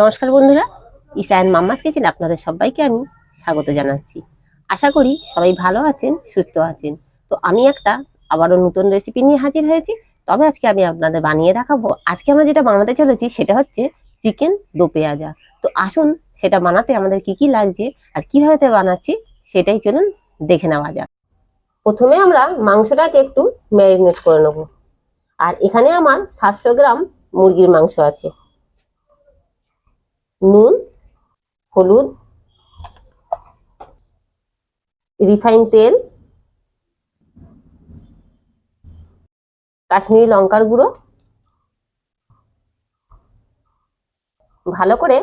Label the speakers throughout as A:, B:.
A: নমস্কার বন্ধুরা ইসায়ন mamma's kitchen আপনাদের সবাইকে আমি স্বাগত জানাচ্ছি। আশা করি সবাই ভালো আছেন, সুস্থ আছেন। তো আমি একটা আবারও নতুন রেসিপি নিয়ে হাজির হয়েছি। তবে আজকে আমি আপনাদের বানিয়ে দেখাবো। আজকে আমরা যেটা বানাতে চলেছি সেটা হচ্ছে চিকেন দো পেঁয়াজা। তো আসুন সেটা বানাতে আমাদের কি কি লাগছে আর কীভাবে বানাচ্ছি সেটাই চলুন দেখে নেওয়া যাক। প্রথমে আমরা মাংসটাকে একটু ম্যারিনেট করে নেব। আর এখানে আমার সাতশো গ্রাম মুরগির মাংস আছে। নুন, হলুদ, রিফাইন তেল, কাশ্মীরি লঙ্কার গুঁড়ো। ভালো করে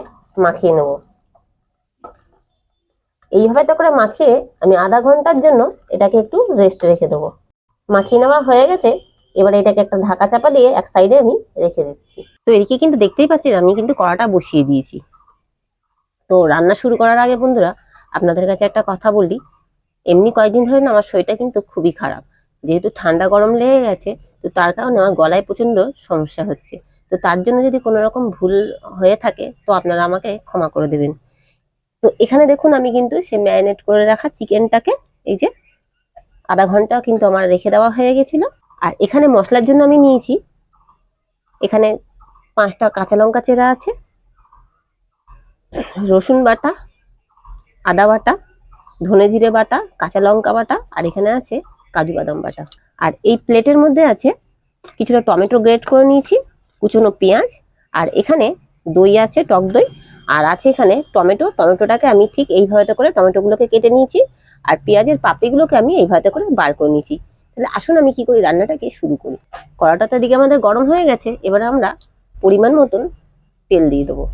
A: মাখিয়ে নেব। এইভাবে তো করে মাখিয়ে আমি আধা ঘণ্টার জন্য এটাকে একটু রেস্ট রেখে দেবো। মাখিয়ে নেওয়া হয়ে গেছে, এবারে এটাকে একটা ঢাকা চাপা দিয়ে এক সাইডে আমি রেখে দিচ্ছি। তো এদিকে কিন্তু দেখতেই পাচ্ছেন আমি কিন্তু কড়াটা বসিয়ে দিয়েছি। তো রান্না শুরু করার আগে বন্ধুরা, আপনাদের কাছে একটা কথা বলি। এমনি কয়েকদিন ধরে না আমার শরীরটা কিন্তু খুবই খারাপ। যেহেতু ঠান্ডা গরম লেগে গেছে, তো তার কারণে আমার গলায় প্রচণ্ড সমস্যা হচ্ছে। তো তার জন্য যদি কোনো রকম ভুল হয়ে থাকে, তো আপনারা আমাকে ক্ষমা করে দেবেন। তো এখানে দেখুন, আমি কিন্তু সে ম্যারিনেট করে রাখা চিকেনটাকে, এই যে আধা ঘণ্টা কিন্তু আমার রেখে দেওয়া হয়ে গেছিল। আর এখানে মশলার জন্য আমি নিয়েছি, এখানে পাঁচটা কাঁচা লঙ্কা চেরা আছে রসুন বাটা, আদা বাটা, ধনে জিরে বাটা, কাঁচা লঙ্কা বাটা, আর এখানে আছে কাজু বাদাম বাটা। আর এই প্লেটের মধ্যে আছে কিছুটা টমেটো গ্রেট করে নিয়েছি, কুচনো পেঁয়াজ, আর এখানে দই আছে, টক দই, আর আছে এখানে টমেটো। টমেটোটাকে আমি ঠিক এইভাবে করে টমেটোগুলোকে কেটে নিয়েছি, আর পেঁয়াজের পাপড়িগুলোকে আমি এইভাবে করে বার করে নিয়েছি। তাহলে আসুন আমি কি করি, রান্নাটাকে শুরু করি। কড়াটা তো দিকে আমাদের গরম হয়ে গেছে, এবার আমরা পরিমাণ মতন তেল দিয়ে দেবো।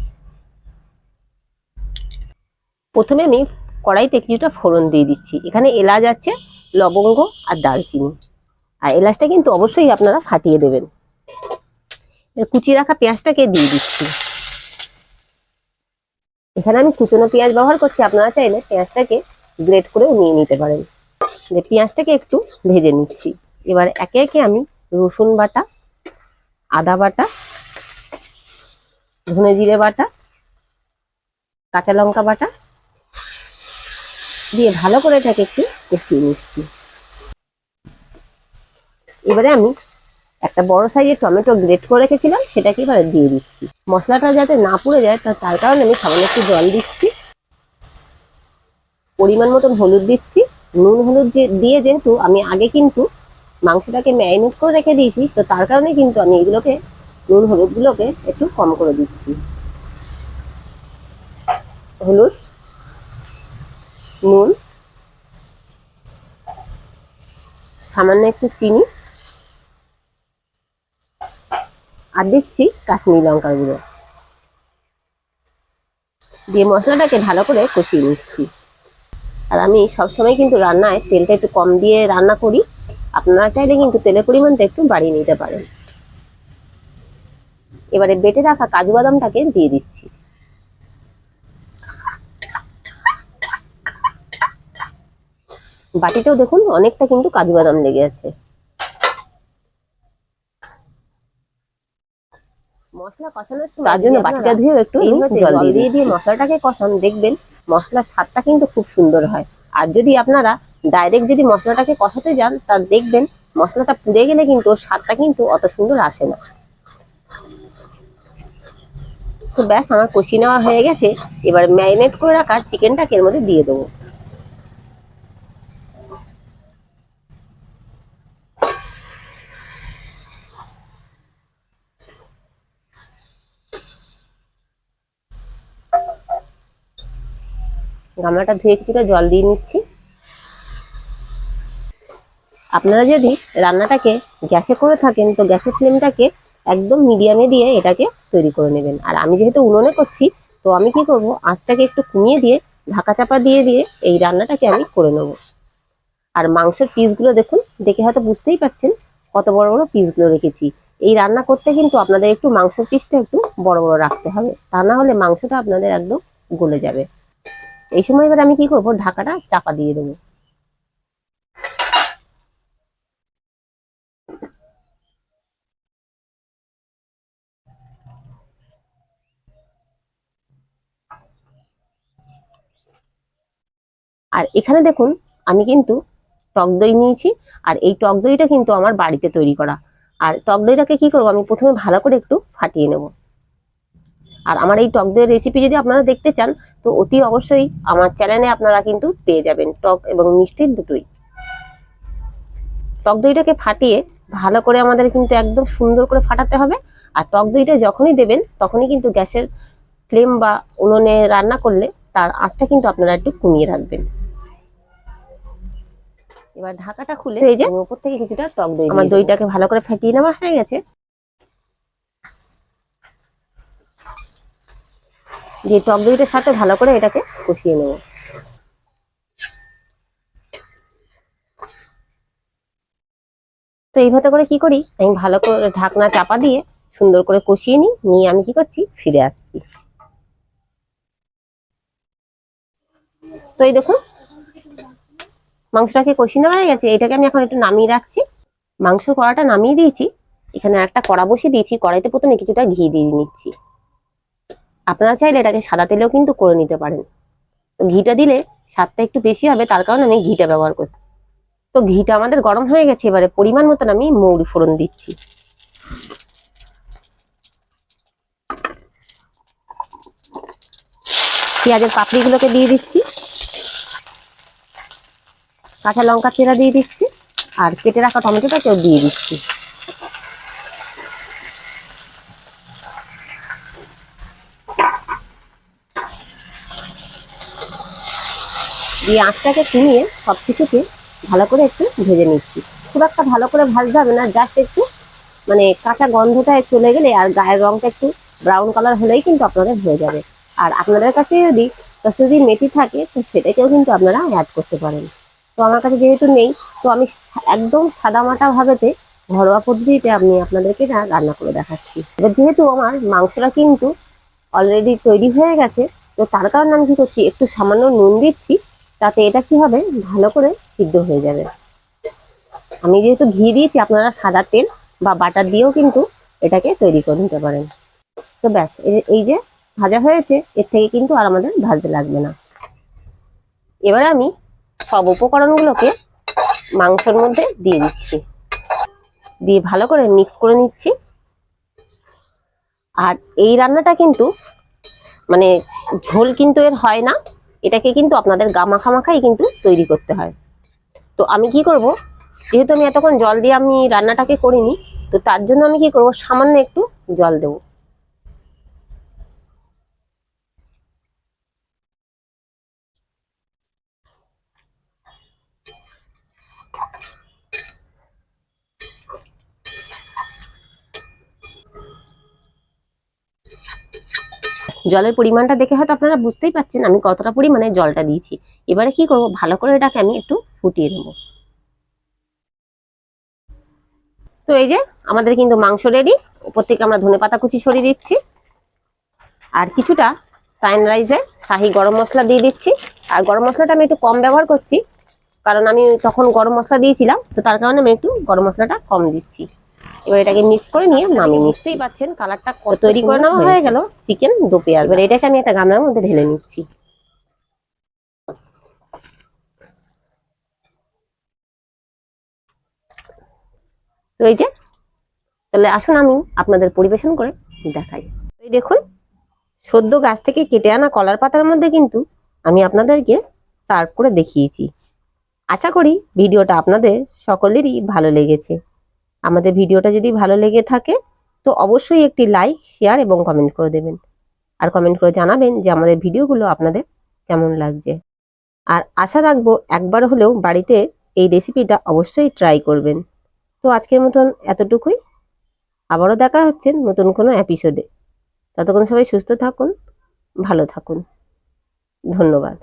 A: প্রথমে আমি কড়াইতে কিছুটা ফোড়ন দিয়ে দিচ্ছি। এখানে এলাচ আছে, লবঙ্গ আর দারচিনি। আর এলাচটা কিন্তু অবশ্যই আপনারা ফাটিয়ে দেবেন। কুচি রাখা পেঁয়াজটাকে দিয়ে দিচ্ছি। এখানে আমি কুচনো পেঁয়াজ ব্যবহার করছি, আপনারা চাইলে পেঁয়াজটাকে গ্রেট করেও নিয়ে নিতে পারেন। পেঁয়াজটাকে একটু ভেজে নিচ্ছি। এবার একে একে আমি রসুন বাটা, আদা বাটা, ধনে জিরে বাটা, কাঁচা লঙ্কা বাটা দিয়ে ভালো করে এটাকে একটু কষিয়ে নিচ্ছি। এবারে আমি একটা বড় সাইজের টমেটো গ্রেট করে রেখেছিলাম, সেটাকে এবারে দিয়ে দিচ্ছি। মশলাটা যাতে না পুড়ে যায়, তা তার কারণে আমি সামান্য একটু জল দিচ্ছি। পরিমাণ মতন হলুদ দিচ্ছি। নুন হলুদ দিয়ে যেহেতু আমি আগে কিন্তু মাংসটাকে ম্যারিনেট করে রেখে দিয়েছি, তো তার কারণে কিন্তু আমি এগুলোকে নুন হলুদগুলোকে একটু কম করে দিচ্ছি। হলুদ নুন, সামান্য একটু চিনি, আর দিচ্ছি কাশ্মীরি লঙ্কার গুঁড়ো। দিয়ে মশলাটাকে ভালো করে কষিয়ে নিচ্ছি। আর আমি সবসময় কিন্তু রান্নায় তেলটা একটু কম দিয়ে রান্না করি। আপনারা চাইলে কিন্তু তেলের পরিমাণটা একটু বাড়িয়ে নিতে পারেন। এবারে বেটে রাখা কাজু বাদামটাকে দিয়ে দিচ্ছি। বাটিটাও দেখুন অনেকটা কিন্তু কাজু বাদাম লেগে আছে। মশলা কষানোর সময় তার জন্য বাটিটা ধুয়ে একটু জল দিয়ে দিয়ে মশলাটাকে কষান দেখবেন মশলার স্বাদটা কিন্তু খুব সুন্দর হয়। আর যদি আপনারা ডাইরেক্ট যদি মশলাটাকে কষাতে যান তার দেখবেন মশলাটা পুড়ে গেলে কিন্তু স্বাদটা কিন্তু অত সুন্দর আসে না। তো ব্যাস আমার কষিয়ে নেওয়া হয়ে গেছে। এবার ম্যারিনেট করে রাখা চিকেনটাকে এর মধ্যে দিয়ে দেবো। গামলাটা ধুয়ে কিছুটা জল দিয়ে নিচ্ছি। আপনারা যদি রান্নাটাকে গ্যাসে করে থাকেন, তো গ্যাসের ফ্লেমটাকে একদম মিডিয়ামে দিয়ে এটাকে তৈরি করে নেবেন। আর আমি যেহেতু উনুনে করছি, তো আমি কি করব, আঁচটাকে একটু কমিয়ে দিয়ে, ঢাকা চাপা দিয়ে দিয়ে এই রান্নাটাকে আমি করে নেব। আর মাংসের পিসগুলো দেখুন, দেখে হয়তো বুঝতেই পারছেন কত বড় বড় পিসগুলো রেখেছি। এই রান্না করতে কিন্তু আপনাদের একটু মাংসের পিসটা একটু বড় বড় রাখতে হবে। তা না হলে মাংসটা আপনাদের একদম গলে যাবে। এই সময় এবার আমি কি করব? ঢাকাটা চাপা দিয়ে দেবো। আর এখানে দেখুন, আমি কিন্তু টক দই নিয়েছি, আর এই টক দইটা কিন্তু আমার বাড়িতে তৈরি করা। আর টক দইটাকে কি করব? আমি প্রথমে ভালো করে একটু ফাটিয়ে নেব। আর আমার এই টক দইয়ের রেসিপি যদি আপনারা দেখতে চান তো অতি অবশ্যই আমার চ্যানেলে আপনারা কিন্তু পেয়ে যাবেন টক এবং মিষ্টির দুটোই। টক দইটাকে ফাটিয়ে ভালো করে আমাদের কিন্তু একদম সুন্দর করে ফাটাতে হবে। আর টক দইটা যখনই দেবেন তখনই কিন্তু গ্যাসের ফ্লেম বা উনুনে রান্না করলে তার আঁচটা কিন্তু আপনারা একটু কমিয়ে রাখবেন। এবার ঢাকাটা খুলে এই যে উপর থেকে কিছুটা টক দই আমার দইটাকে ভালো করে ফাটিয়ে নেওয়া হয়ে গেছে। দিয়ে টক দইটার সাথে ভালো করে এটাকে কষিয়ে নেব। তো এইভাবে করে কি করি? আমি ভালো করে ঢাকনা চাপা দিয়ে সুন্দর করে কষিয়ে নিই। নিয়ে আমি কি করছি? ফিরে আসছি। তো এই দেখুন, মাংসটাকে কষিয়ে নেওয়া হয়ে গেছে। এটাকে আমি এখন একটু নামিয়ে রাখছি। মাংস কড়াটা নামিয়ে দিয়েছি। এখানে একটা কড়া বসিয়ে দিয়েছি। কড়াইতে প্রথমে কিছুটা ঘি দিয়ে নিচ্ছি। আপনারা চাইলে এটাকে সাদা তেলেও কিন্তু করে নিতে পারেন। তো ঘিটা দিলে স্বাদটা একটু বেশি হবে, তার কারণে আমি ঘিটা ব্যবহার করছি তো ঘিটা আমাদের গরম হয়ে গেছে, এবারে পরিমাণ মতন আমি মৌরি ফোড়ন দিচ্ছি। পেঁয়াজের পাপড়িগুলোকে দিয়ে দিচ্ছি। কাঁচা লঙ্কা চেরা দিয়ে দিচ্ছি। আর কেটে রাখা টমেটোটাকেও দিয়ে দিচ্ছি। দিয়ে আঁচটাকে কমিয়ে সব কিছুকে ভালো করে একটু ভেজে নিচ্ছি। খুব একটা ভালো করে ভাজতে হবে না জাস্ট একটু মানে কাঁচা গন্ধটা চলে গেলে আর গায়ের রংটা একটু ব্রাউন কালার হলেই কিন্তু আপনাদের হয়ে যাবে। আর আপনাদের কাছে যদি কসুরি মেথি থাকে, তো সেটাকেও কিন্তু আপনারা অ্যাড করতে পারেন। তো আমার কাছে যেহেতু নেই, তো আমি একদম সাদামাটা ভাবেতে, ঘরোয়া পদ্ধতিতে আমি আপনাদেরকে রান্না করে দেখাচ্ছি। এবার যেহেতু আমার মাংসটা কিন্তু অলরেডি তৈরি হয়ে গেছে, তো তার কারণে আমি কি করছি, একটু সামান্য নুন দিচ্ছি তাতে এটা কি হবে? ভালো করে সিদ্ধ হয়ে যাবে। আমি যেহেতু ঘি দিয়েছি, আপনারা সাদা তেল বা বাটার দিয়েও কিন্তু এটাকে তৈরি করে নিতে পারেন। তো ব্যাস, এই- যে ভাজা হয়েছে, এর থেকে কিন্তু আর আমাদের ভাজতে লাগবে না। এবারে আমি সব উপকরণগুলোকে মাংসের মধ্যে দিয়ে দিচ্ছি। দিয়ে ভালো করে মিক্স করে নিচ্ছি। আর এই রান্নাটা কিন্তু মানে ঝোল কিন্তু এর হয় না। এটাকে কিন্তু আপনাদের গামাখা মাখাই কিন্তু তৈরি করতে হয়। তো আমি কি করব? যেহেতু আমি এতক্ষণ জল দিয়ে আমি রান্নাটাকে করিনি, তো তার জন্য আমি কি করব? সামান্য একটু জল দেবো। জলের পরিমাণটা দেখে হয়তো আপনারা বুঝতেই পারছেন আমি কতটা পরিমাণে জলটা দিয়েছি। এবারে কি করব? ভালো করে এটাকে আমি একটু ফুটিয়ে নেব। তো এই যে, আমাদের কিন্তু মাংস রেডি উপর থেকে আমরা ধনে পাতা কুচি ছড়িয়ে দিচ্ছি। আর কিছুটা সাইন রাইসে শাহি গরম মশলা দিয়ে দিচ্ছি। আর গরম মশলাটা আমি একটু কম ব্যবহার করছি, কারণ আমি তখন গরম মশলা দিয়েছিলাম, তো তার কারণে আমি একটু গরম মশলাটা কম দিচ্ছি। এবার এটাকে মিক্স করে নিয়ে নামিয়ে নিচ্ছি পাচ্ছেন। কালারটা তৈরি করে নেওয়া হয়ে গেল? চিকেন দু পেঁয়াজ। এবার এটাকে আমি একটা গামলার মধ্যে ঢেলে নিচ্ছি। তো এই যে তাহলে আসুন আমি আপনাদের পরিবেশন করে দেখাই। এই দেখুন সদ্য গাছ থেকে কেটে আনা কলার পাতার মধ্যে কিন্তু আমি আপনাদেরকে সার্ভ করে দেখিয়েছি। আশা করি ভিডিওটা আপনাদের সকলেরই ভালো লেগেছে। আমাদের ভিডিওটা যদি ভালো লেগে থাকে, তো অবশ্যই একটি লাইক শেয়ার এবং কমেন্ট করে দেবেন। আর কমেন্ট করে জানাবেন যে আমাদের ভিডিওগুলো আপনাদের কেমন লাগছে। আর আশা রাখব একবার হলেও বাড়িতে এই রেসিপিটা অবশ্যই ট্রাই করবেন। তো আজকের মতন এতটুকুই। আবারও দেখা হচ্ছে নতুন কোনো এপিসোডে ততক্ষণ সবাই সুস্থ থাকুন, ভালো থাকুন। ধন্যবাদ।